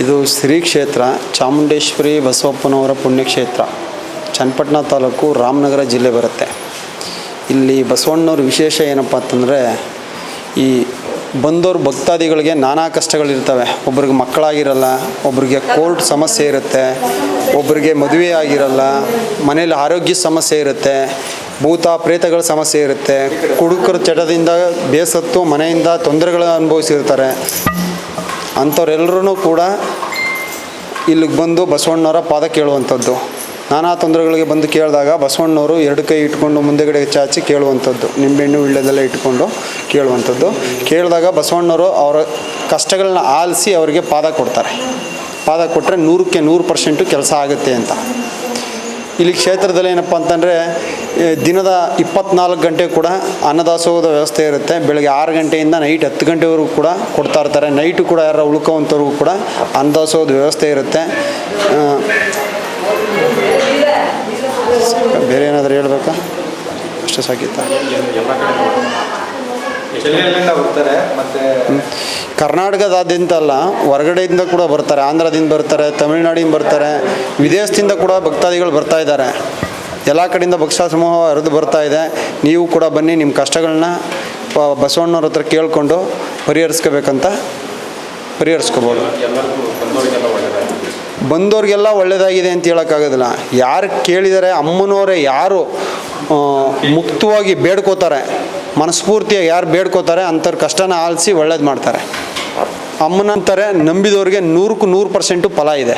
ಇದು ಶ್ರೀ ಕ್ಷೇತ್ರ ಚಾಮುಂಡೇಶ್ವರಿ ಬಸವಪ್ಪನವರ ಪುಣ್ಯಕ್ಷೇತ್ರ. ಚನ್ನಪಟ್ಟಣ ತಾಲೂಕು ರಾಮನಗರ ಜಿಲ್ಲೆ ಬರುತ್ತೆ. ಇಲ್ಲಿ ಬಸವಣ್ಣವ್ರ ವಿಶೇಷ ಏನಪ್ಪ ಅಂತಂದರೆ, ಈ ಬಂದೋರು ಭಕ್ತಾದಿಗಳಿಗೆ ನಾನಾ ಕಷ್ಟಗಳಿರ್ತವೆ. ಒಬ್ರಿಗೆ ಮಕ್ಕಳಾಗಿರಲ್ಲ, ಒಬ್ರಿಗೆ ಕೋರ್ಟ್ ಸಮಸ್ಯೆ ಇರುತ್ತೆ, ಒಬ್ರಿಗೆ ಮದುವೆ ಆಗಿರಲ್ಲ, ಮನೇಲಿ ಆರೋಗ್ಯ ಸಮಸ್ಯೆ ಇರುತ್ತೆ, ಭೂತ ಪ್ರೇತಗಳ ಸಮಸ್ಯೆ ಇರುತ್ತೆ, ಕುಡುಕರ ಚಟದಿಂದ ಬೇಸತ್ತು ಮನೆಯಿಂದ ತೊಂದರೆಗಳನ್ನು ಅನುಭವಿಸಿರ್ತಾರೆ. ಅಂಥವ್ರೆಲ್ಲರೂ ಕೂಡ ಇಲ್ಲಿಗೆ ಬಂದು ಬಸವಣ್ಣವರ ಪಾದ ಕೇಳುವಂಥದ್ದು. ನಾನಾ ತೊಂದರೆಗಳಿಗೆ ಬಂದು ಕೇಳಿದಾಗ ಬಸವಣ್ಣವರು ಎರಡು ಕೈ ಇಟ್ಕೊಂಡು ಮುಂದೆಗಡೆ ಚಾಚಿ ಕೇಳುವಂಥದ್ದು. ನಿಂಬೆಹಣ್ಣು ವಿಳ್ಳೆದೆಲ್ಲ ಇಟ್ಕೊಂಡು ಕೇಳುವಂಥದ್ದು. ಕೇಳಿದಾಗ ಬಸವಣ್ಣವರು ಅವರ ಕಷ್ಟಗಳನ್ನ ಆಲಿಸಿ ಅವರಿಗೆ ಪಾದ ಕೊಡ್ತಾರೆ. ಪಾದ ಕೊಟ್ಟರೆ ನೂರಕ್ಕೆ ನೂರು ಪರ್ಸೆಂಟು ಕೆಲಸ ಆಗುತ್ತೆ ಅಂತ. ಇಲ್ಲಿ ಕ್ಷೇತ್ರದಲ್ಲಿ ಏನಪ್ಪ ಅಂತಂದರೆ ದಿನದ ಇಪ್ಪತ್ನಾಲ್ಕು ಗಂಟೆ ಕೂಡ ಅನ್ನದಾಸೋಹದ ವ್ಯವಸ್ಥೆ ಇರುತ್ತೆ. ಬೆಳಗ್ಗೆ ಆರು ಗಂಟೆಯಿಂದ ನೈಟ್ ಹತ್ತು ಗಂಟೆವರೆಗೂ ಕೂಡ ಕೊಡ್ತಾ ಇರ್ತಾರೆ. ನೈಟು ಕೂಡ ಯಾರು ಉಳ್ಕೋವಂಥವ್ರಿಗೂ ಕೂಡ ಅನ್ನದಾಸೋಹದ ವ್ಯವಸ್ಥೆ ಇರುತ್ತೆ. ಬೇರೆ ಏನಾದರೂ ಹೇಳ್ಬೇಕಾ? ಅಷ್ಟೇ ಸಾಕಿತ್ತಾ? ಕರ್ನಾಟಕದಾದ್ಯಂತ ಅಲ್ಲ ಹೊರಗಡೆಯಿಂದ ಕೂಡ ಬರ್ತಾರೆ, ಆಂಧ್ರದಿಂದ ಬರ್ತಾರೆ, ತಮಿಳುನಾಡಿಂದ ಬರ್ತಾರೆ, ವಿದೇಶದಿಂದ ಕೂಡ ಭಕ್ತಾದಿಗಳು ಬರ್ತಾ ಇದ್ದಾರೆ. ಎಲ್ಲ ಕಡೆಯಿಂದ ಭಕ್ತ ಸಮೂಹ ಹರಿದು ಬರ್ತಾ ಇದೆ. ನೀವು ಕೂಡ ಬನ್ನಿ, ನಿಮ್ಮ ಕಷ್ಟಗಳನ್ನ ಬಸವಣ್ಣವ್ರ ಹತ್ರ ಕೇಳಿಕೊಂಡು ಪರಿಹರಿಸ್ಕೋಬೇಕಂತ ಪರಿಹರಿಸ್ಕೋಬೋದು. ಬಂದವ್ರಿಗೆಲ್ಲ ಒಳ್ಳೆಯದಾಗಿದೆ ಅಂತ ಹೇಳೋಕ್ಕಾಗೋದಿಲ್ಲ. ಯಾರು ಕೇಳಿದರೆ ಅಮ್ಮನವರೇ ಯಾರು ಮುಕ್ತವಾಗಿ ಬೇಡ್ಕೋತಾರೆ. ಮನಸ್ಫೂರ್ತಿಯಾಗಿ ಯಾರು ಬೇಡ್ಕೋತಾರೆ ಅಂಥವ್ರ ಕಷ್ಟನ ಆಲಿಸಿ ಒಳ್ಳೇದು ಮಾಡ್ತಾರೆ. ಅಮ್ಮನಂತಾರೆ, ನಂಬಿದವ್ರಿಗೆ ನೂರಕ್ಕೂ ನೂರು ಪರ್ಸೆಂಟು ಫಲ ಇದೆ.